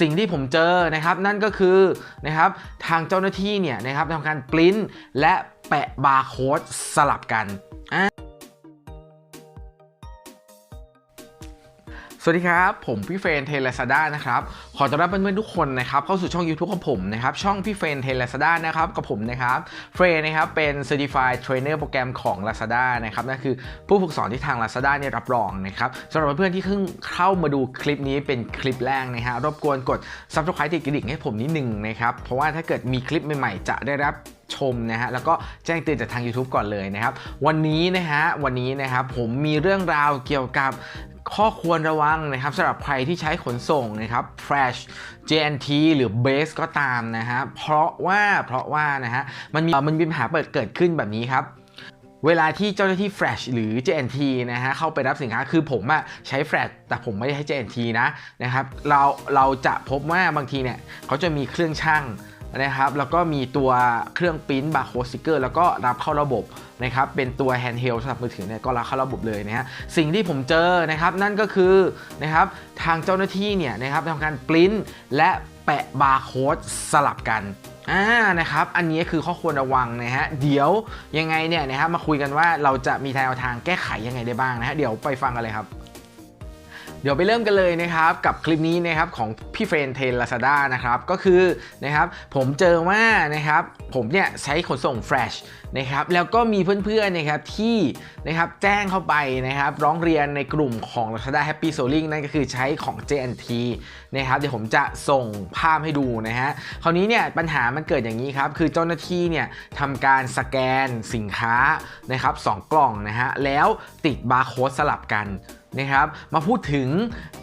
สิ่งที่ผมเจอนะครับนั่นก็คือนะครับทางเจ้าหน้าที่เนี่ยนะครับทำการปริ้นและแปะบาร์โค้ดสลับกัน สวัสดีครับ ผมพี่เฟรนเทเลซาด้านะครับ ขอต้อนรับเพื่อนๆทุกคนนะครับเข้าสู่ช่อง YouTube ของผมนะครับ ช่องพี่เฟรนเทเลซาด้านะครับกับผมนะครับเฟรนนะครับเป็น Certified Trainer โปรแกรมของ Lazada นะครับนั่นคือผู้ฝึกสอนที่ทาง Lazada เนี่ยรับรองนะครับสำหรับเพื่อนๆที่เพิ่งเข้ามาดูคลิปนี้เป็นคลิปแรกนะฮะรบกวนกด Subscribe ติดกระดิ่งให้ผมนิดนึงนะครับเพราะว่าถ้าเกิดมีคลิปใหม่ๆ จะได้รับชมนะฮะแล้วก็แจ้งเตือนจากทาง YouTube ก่อนเลยนะครับ วันนี้นะฮะวันนี้นะครับผมมีเรื่องราวเกี่ยวกับ ข้อควรระวังนะครับสำหรับใครที่ใช้ขนส่งนะครับ Fresh JNT หรือ Base ก็ตามนะฮะเพราะว่าเพราะว่านะฮะมันมีมันมีปัญหาเปิดเกิดขึ้นแบบนี้ครับเวลาที่เจ้าหน้าที่ Flash หรือ JNT นะฮะเข้าไปรับสินค้าคือผมอะใช้ Flash แต่ผมไม่ได้ให้ JNT นะนะครับเราเราจะพบว่าบางทีเนี่ยเขาจะมีเครื่องช่างนะครับแล้วก็มีตัวเครื่องปริ้นบาร์โค้ดสติกเกอร์แล้วก็รับเข้าระบบ นะครับเป็นตัวแฮนด์เฮลสำหรับมือถือเนี่ยก็รับเข้าระบบเลยนะฮะสิ่งที่ผมเจอนะครับนั่นก็คือนะครับทางเจ้าหน้าที่เนี่ยนะครับทำการปริ้นและแปะบาร์โค้ดสลับกันอ่านะครับ อันนี้คือข้อควรระวังนะฮะ เดี๋ยวยังไงเนี่ยนะครับมาคุยกันว่าเราจะมีแนวทางแก้ไขยังไงได้บ้างนะฮะ เดี๋ยวไปฟังกันเลยครับเดี๋ยวไปเริ่มกันเลยนะครับกับคลิปนี้นะครับของพี่เฟรนเทนลาซาด้านะครับก็คือนะครับผมเจอว่านะครับผมเนี่ยใช้ขนส่ง Flash นะครับแล้วก็มีเพื่อนๆนะครับที่นะครับแจ้งเข้าไปนะครับร้องเรียนในกลุ่มของ Lazada Happy Selling นั่นก็คือใช้ของ JNT นะครับเดี๋ยวผมจะส่งภาพให้ดูนะฮะคราวนี้เนี่ยปัญหามันเกิดอย่างนี้ครับคือเจ้าหน้าที่เนี่ยทำการสแกนสินค้านะครับสองกล่องนะฮะแล้วติดบาร์โค้ดสลับกันนะครับมาพูดถึง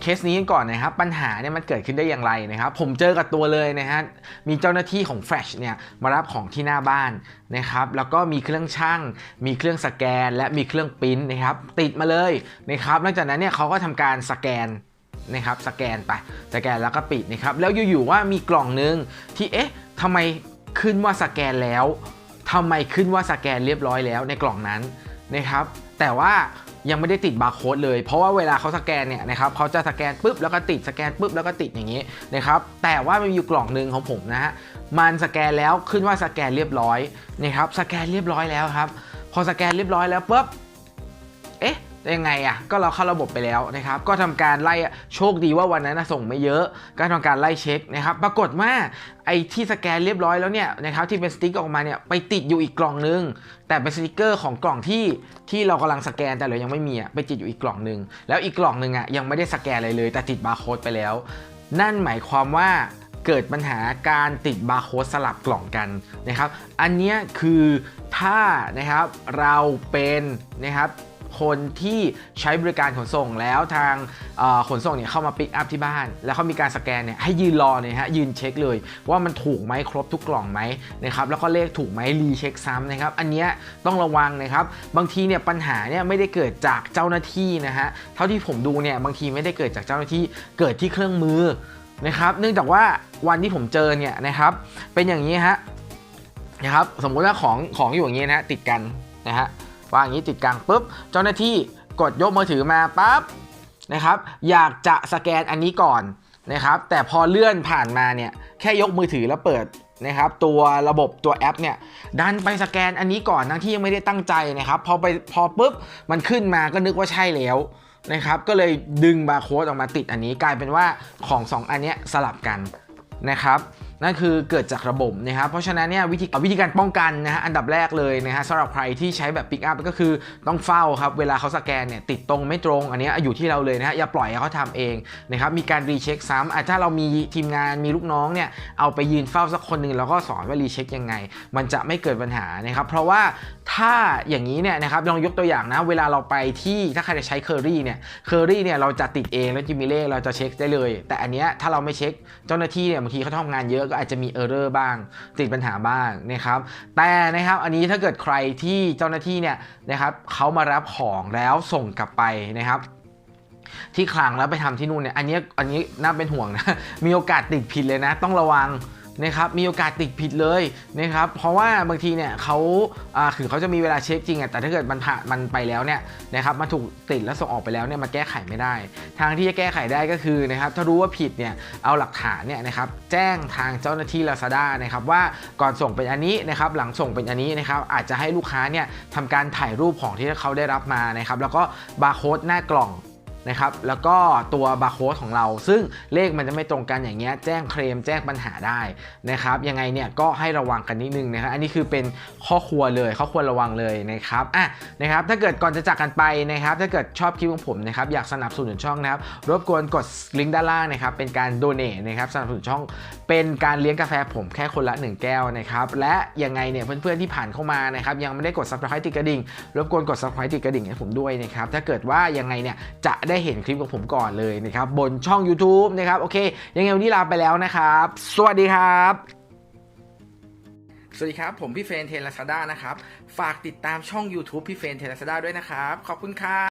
เคสนี้กันก่อนนะครับ ปัญหาเนี่ยมันเกิดขึ้นได้อย่างไรนะครับ ผมเจอกับตัวเลยนะฮะมีเจ้าหน้าที่ของ Flash เนี่ยมารับของที่หน้าบ้านนะครับแล้วก็มีเครื่องช่าง มีเครื่องสแกน และมีเครื่องปริ้นนะครับติดมาเลยนะครับหลังจากนั้นเนี่ยเขาก็ทำการสแกนนะครับสแกนไปสแกนแล้วก็ปิดนะครับแล้วอยู่ๆว่ามีกล่องนึงที่เอ๊ะทำไมขึ้นว่าสแกนแล้วทำไมขึ้นว่าสแกนเรียบร้อยแล้วในกล่องนั้นนะครับ แต่ว่ายังไม่ได้ติดบาร์โค้ดเลย เพราะว่าเวลาเขาสแกนเนี่ยนะครับเขาจะสแกนปุ๊บแล้วก็ติดสแกนปุ๊บแล้วก็ติดอย่างนี้นะครับแต่ว่ามันมีอยู่กล่องหนึ่งของผมนะฮะ มันสแกนแล้วขึ้นว่าสแกนเรียบร้อยนะครับสแกนเรียบร้อยแล้วครับ พอสแกนเรียบร้อยแล้วปุ๊บเอ๊ะยังไงอะก็เราเข้าระบบไปแล้วนะครับ ก็ทำการไล่โชคดีว่าวันนั้นนะส่งไม่เยอะ ก็ทำการไล่เช็คนะครับ ปรากฏว่าไอ้ที่สแกนเรียบร้อยแล้วเนี่ยนะครับที่เป็นสติ๊กออกมาเนี่ยไปติดอยู่อีกกล่องนึง แต่เป็นสติกเกอร์ของกล่องที่ที่เรากำลังสแกนแต่เรายังไม่มีอะไปติดอยู่อีกกล่องนึง แล้วอีกกล่องนึงอะยังไม่ได้สแกนอะไรเลย แต่ติดบาร์โค้ดไปแล้ว นั่นหมายความว่า เกิดปัญหาการติดบาร์โค้ดสลับกล่องกันนะครับ อันนี้คือถ้านะครับเราเป็นนะครับคนที่ใช้บริการขนส่งแล้วทางขนส่งเนี่ยเข้ามาปิกอัพที่บ้าน แล้วเขามีการสแกนเนี่ยให้ยืนรอเนี่ยฮะยืนเช็คเลย ว่ามันถูกไหมครบทุกกล่องไหมนะครับแล้วก็เลขถูกไหมรีเช็คซ้ำนะครับ อันนี้ต้องระวังนะครับบางทีเนี่ยปัญหาเนี่ยไม่ได้เกิดจากเจ้าหน้าที่นะฮะเท่าที่ผมดูเนี่ยบางทีไม่ได้เกิดจากเจ้าหน้าที่เกิดที่เครื่องมือ นะครับ เนื่องจากว่าวันที่ผมเจอเนี่ยนะครับ เป็นอย่างนี้ฮะนะครับ สมมุติว่าของของอยู่อย่างนี้นะติดกันนะฮะวางอย่างนี้ติดกลางปุ๊บ เจ้าหน้าที่กดยกมือถือมาปั๊บนะครับ อยากจะสแกนอันนี้ก่อนนะครับ แต่พอเลื่อนผ่านมาเนี่ยแค่ยกมือถือแล้วเปิดนะครับตัวระบบตัวแอปเนี่ยดันไปสแกนอันนี้ก่อนทั้งที่ยังไม่ได้ตั้งใจนะครับพอไปพอปุ๊บมันขึ้นมาก็นึกว่าใช่แล้ว นะครับก็เลยดึงบาร์โค้ดออกมาติดอันนี้กลายเป็นว่าของ 2 อันเนี้ยสลับกันนะครับนั่นคือเกิดจากระบบนะครับเพราะฉะนั้นเนี่ยวิธีวิธีการป้องกันนะฮะอันดับแรกเลยนะฮะสำหรับใครที่ใช้แบบปิกอัพก็คือต้องเฝ้าครับเวลาเขาสแกนเนี่ยติดตรงไม่ตรง อันนี้อยู่ที่เราเลยนะฮะอย่าปล่อยให้เขาทำเองนะครับมีการรีเช็คซ้ำถ้าเรามีทีมงานมีลูกน้องเนี่ยเอาไปยืนเฝ้าสักคนหนึ่งแล้วก็สอนว่ารีเช็คยังไง มันจะไม่เกิดปัญหานะครับเพราะว่าถ้าอย่างนี้เนี่ยนะครับลองยกตัวอย่างนะเวลาเราไปที่ถ้าใครจะใช้เคอรี่เนี่ยเคอรี่เนี่ยเราจะติดเองแล้วจะมีเลขเราจะเช็คได้เลย แต่อันเนี้ยถ้าเราไม่เช็คเจ้าหน้าที่เนี่ยบางทีเขาทำงานเยอะก็อาจจะมีเออร์เรอร์บ้าง ติดปัญหาบ้างนะครับ แต่นะครับอันนี้ถ้าเกิดใครที่เจ้าหน้าที่เนี่ยนะครับเขามารับของแล้วส่งกลับไปนะครับที่คลังแล้วไปทำที่นู่นเนี่ยอันนี้อันนี้น่าเป็นห่วงนะ มีโอกาสติดผิดเลยนะ ต้องระวัง นะครับมีโอกาสติดผิดเลยนะครับเพราะว่าบางทีเนี่ยเขาคือเขาจะมีเวลาเช็คจริงอะแต่ถ้าเกิดมันผ่ามันไปแล้วเนี่ยนะครับมันถูกติดแล้วส่งออกไปแล้วเนี่ยมันแก้ไขไม่ได้ ทางที่จะแก้ไขได้ก็คือนะครับถ้ารู้ว่าผิดเนี่ยเอาหลักฐานเนี่ยนะครับแจ้งทางเจ้าหน้าที่ Lazada นะครับว่าก่อนส่งเป็นอันนี้นะครับหลังส่งเป็นอันนี้นะครับอาจจะให้ลูกค้าเนี่ยทำการถ่ายรูปของที่เขาได้รับมานะครับแล้วก็บาร์โค้ดหน้ากล่อง นะครับแล้วก็ตัวบาร์โค้ดของเรา ซึ่งเลขมันจะไม่ตรงกันอย่างเงี้ยแจ้งเคลมแจ้งปัญหาได้นะครับยังไงเนี่ยก็ให้ระวังกันนิดนึงนะครับอันนี้คือเป็นข้อควรเลยข้อควรระวังเลยนะครับอะนะครับถ้าเกิดก่อนจะจากกันไปนะครับถ้าเกิดชอบคลิปของผมนะครับอยากสนับสนุนช่องนะครับรบกวนกดลิงก์ด้านล่างนะครับเป็นการโดเน a t นะครับสนับสนุนช่องเป็นการเลี้ยงกาแฟผมแค่คนละ 1 แก้วนะครับและยังไงเนี่ยเพื่อนๆที่ผ่านเข้ามานะครับยังไม่ได้กด subscribe ติดกระดิ่งรบกวนกด subscribe ติดกระดิ่งให้ผมด้วยนะครับถ้าเกิดว่ายังไงเนี่ยจะได้ได้เห็นคลิปของผมก่อนเลยนะครับบนช่อง YouTube นะครับโอเค ยังไงวันนี้ลาไปแล้วนะครับ สวัสดีครับสวัสดีครับ ผมพี่เฟนเทลาซาด้านะครับ ฝากติดตามช่อง YouTube พี่เฟนเทลาซาด้าด้วยนะครับ ขอบคุณครับ